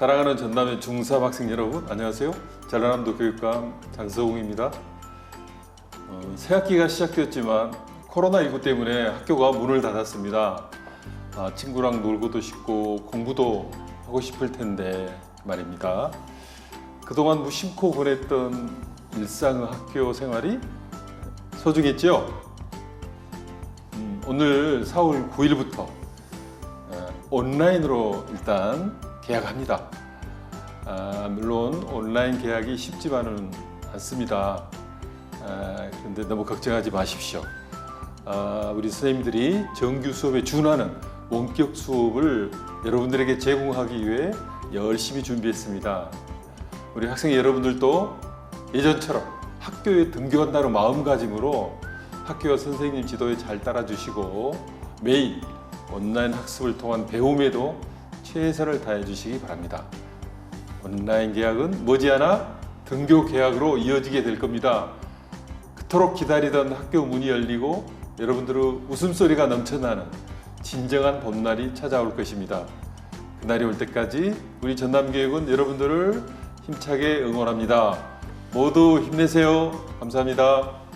사랑하는 전남의 중3 학생 여러분 안녕하세요. 전라남도 교육감 장서웅입니다. 어, 새 학기가 시작되었지만 코로나19 때문에 학교가 문을 닫았습니다. 아, 친구랑 놀고도 싶고 공부도 하고 싶을 텐데 말입니다. 그동안 무심코 보냈던 일상 학교 생활이 소중했죠? 음, 오늘 4월 9일부터 온라인으로 일단 계약합니다. 아, 물론 온라인 계약이 쉽지만은 않습니다. 아, 그런데 너무 걱정하지 마십시오. 아, 우리 선생님들이 정규 수업에 준하는 원격 수업을 여러분들에게 제공하기 위해 열심히 준비했습니다. 우리 학생 여러분들도 예전처럼 학교에 등교한다는 마음가짐으로 학교와 선생님 지도에 잘 따라주시고 매일 온라인 학습을 통한 배움에도 최선을 다해 주시기 바랍니다. 온라인 계약은 머지않아 등교 계약으로 이어지게 될 겁니다. 그토록 기다리던 학교 문이 열리고 여러분들의 웃음소리가 넘쳐나는 진정한 봄날이 찾아올 것입니다. 그날이 올 때까지 우리 전남교육은 여러분들을 힘차게 응원합니다. 모두 힘내세요. 감사합니다.